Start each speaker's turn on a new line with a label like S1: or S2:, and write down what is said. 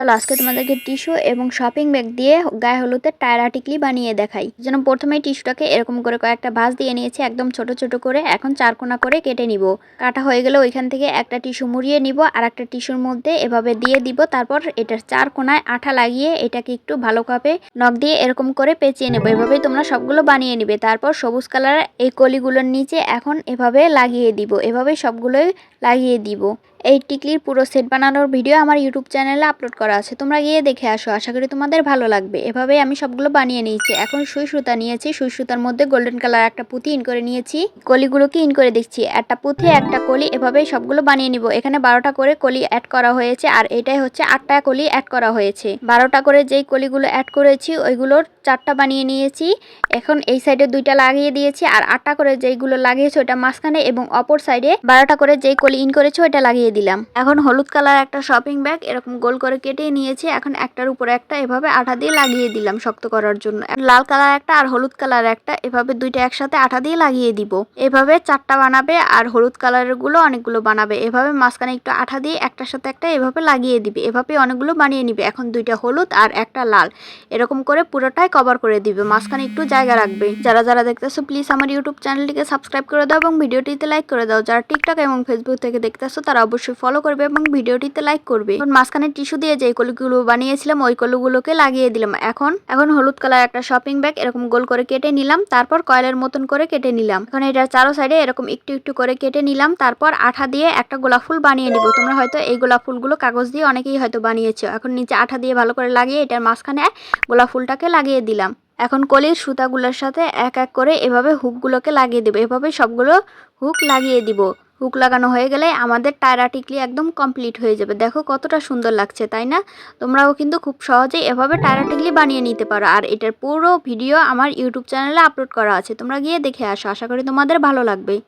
S1: চলো, আজকে তোমাদেরকে টিস্যু এবং শপিং ব্যাগ দিয়ে গায়ে হলুদের টায়রা টিকলি বানিয়ে দেখাই। যেন প্রথমে টিস্যুটাকে এরকম করে কয়েকটা ভাঁজ দিয়ে নিয়েছি, একদম ছোট ছোট করে, এখন চারকোনা করে কেটে নিব। কাটা হয়ে গেলে ওইখান থেকে একটা টিস্যু মুড়িয়ে নিব, আর একটা টিস্যুর মধ্যে এভাবে দিয়ে দিব, তারপর এটার চার কোনায় আঠা লাগিয়ে এটাকে একটু ভালোভাবে নখ দিয়ে এরকম করে পেঁচিয়ে নেব। এভাবেই তোমরা সবগুলো বানিয়ে নিবে। তারপর সবুজ কালার এই কলিগুলোর নিচে এখন এভাবে লাগিয়ে দিব এভাবে সবগুলোই লাগিয়ে দিব। এই টিকলির পুরো সেট বানানোর ভিডিও আমার ইউটিউব চ্যানেলে আপলোড করা আছে। তোমরা গিয়ে দেখে আসো, আশা করি তোমাদের ভালো লাগবে। এভাবেই আমি সবগুলো বানিয়ে নিয়েছি। এখন সুই সুতা নিয়েছি। সুই সুতার মধ্যে গোল্ডেন কালার একটা পুঁতি ইন করে নিয়েছি। কলিগুলোকে ইন করে দেখছি একটা পুঁথি, একটা কলি, এভাবেই সবগুলো বানিয়ে নিব। এখানে বারোটা করে কলি অ্যাড করা হয়েছে। আর এটাই হচ্ছে আটটা কলি অ্যাড করা হয়েছে। বারোটা করে যেই কলিগুলো অ্যাড করেছি, ওইগুলোর চারটা বানিয়ে নিয়েছি। এখন এই সাইডে দুইটা লাগিয়ে দিয়েছি আর আটটা করে যেইগুলো লাগিয়েছে ওটা মাঝখানে এবং অপর সাইডে বারোটা করে যেই কলি ইন করেছে ওইটা লাগিয়ে দিলাম। এখন হলুদ কালার একটা শপিং ব্যাগ এরকম গোল করে কেটে নিয়েছি। এখন একটার উপরে একটা এভাবে আঠা দিয়ে লাগিয়ে দিলাম শক্ত করার জন্য। লাল কালার একটা আর হলুদ কালার একটা এভাবে দুইটা একসাথে আঠা দিয়ে লাগিয়ে দিব। এভাবে চারটা বানাবে আর হলুদ কালারেরগুলো অনেকগুলো বানাবে। এভাবে মাঝখানে একটু আঠা দিয়ে একটার সাথে একটা এভাবে লাগিয়ে দিবে। এভাবে অনেকগুলো বানিয়ে নিবে। এখন দুইটা হলুদ আর একটা লাল। এরকম করে পুরোটাই কভার করে দিবে। মাঝখানে একটু জায়গা রাখবে। যারা যারা দেখতেছো প্লিজ আমার ইউটিউব চ্যানেলটিকে সাবস্ক্রাইব করে দাও এবং ভিডিওটিতে লাইক করে দাও। যারা টিকটক এবং ফেসবুক থেকে দেখতেছো, তারা অবশ্যই ফলো করবে এবং ভিডিওটিতে লাইক করবে। এখন মাঝখানে টিস্যু দিয়ে যে কলুগুলো বানিয়েছিলাম, ওই কলুগুলোকে লাগিয়ে দিলাম। এখন এখন হলুদ কালার একটা শপিং ব্যাগ এরকম গোল করে কেটে নিলাম। তারপর কয়েলের মতন করে কেটে নিলাম। এখন এটার চারো সাইডে এরকম একটু একটু করে কেটে নিলাম। তারপর আঠা দিয়ে একটা গোলাপ ফুল বানিয়ে নিব। তোমরা হয়তো এই গোলাপ ফুলগুলো কাগজ দিয়ে অনেকেই হয়তো বানিয়েছো। এখন নিচে আঠা দিয়ে ভালো করে লাগিয়ে এটার মাঝখানে গোলাপ ফুলটাকে লাগিয়ে দিলাম। এখন কলির সুতাগুলোর সাথে এক এক করে এভাবে হুকগুলোকে লাগিয়ে দেবো। এভাবে সবগুলো হুক লাগিয়ে দিব। হুক লাগানো হয়ে গেলে আমাদের টায়রা টিকলি একদম কমপ্লিট হয়ে যাবে। দেখো কতটা সুন্দর লাগছে, তাই না? তোমরাও কিন্তু খুব সহজেই এভাবে টায়রা টিকলি বানিয়ে নিতে পারো। আর এটার পুরো ভিডিও আমার ইউটিউব চ্যানেলে আপলোড করা আছে। তোমরা গিয়ে দেখে আসো। আশা করি তোমাদের ভালো লাগবে।